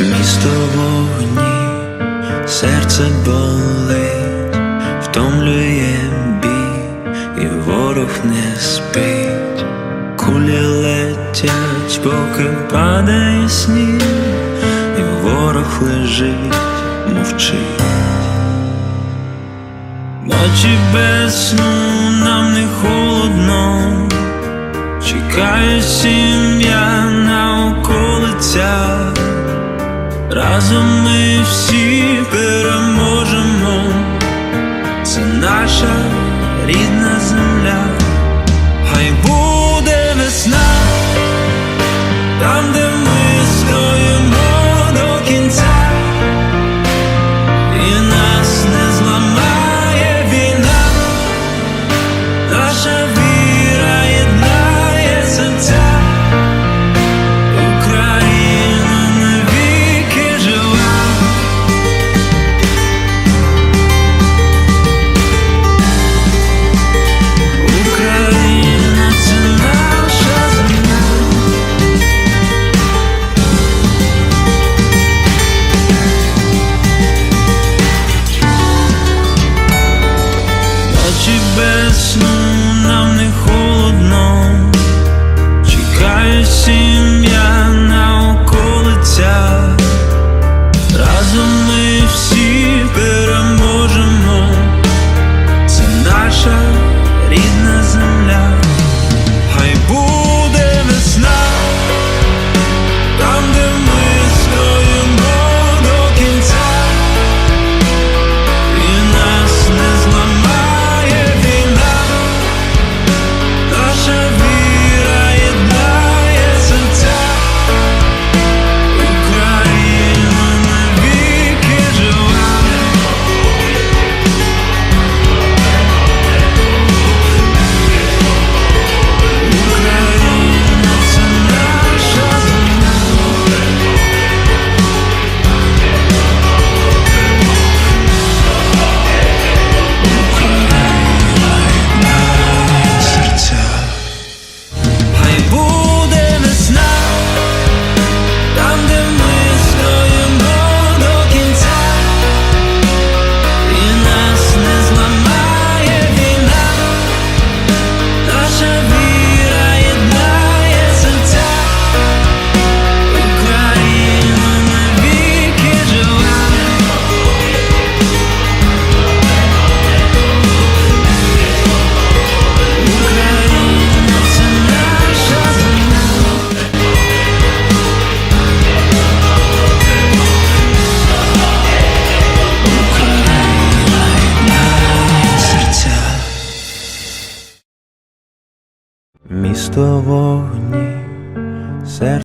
місто вогні, серце болить, втомлює бій, і ворог не спить, кулі летять, поки падає сніг, і ворог лежить, мовчить. Ночі без сну разом ми всі переможемо, це наша рідна земля. місто вогні.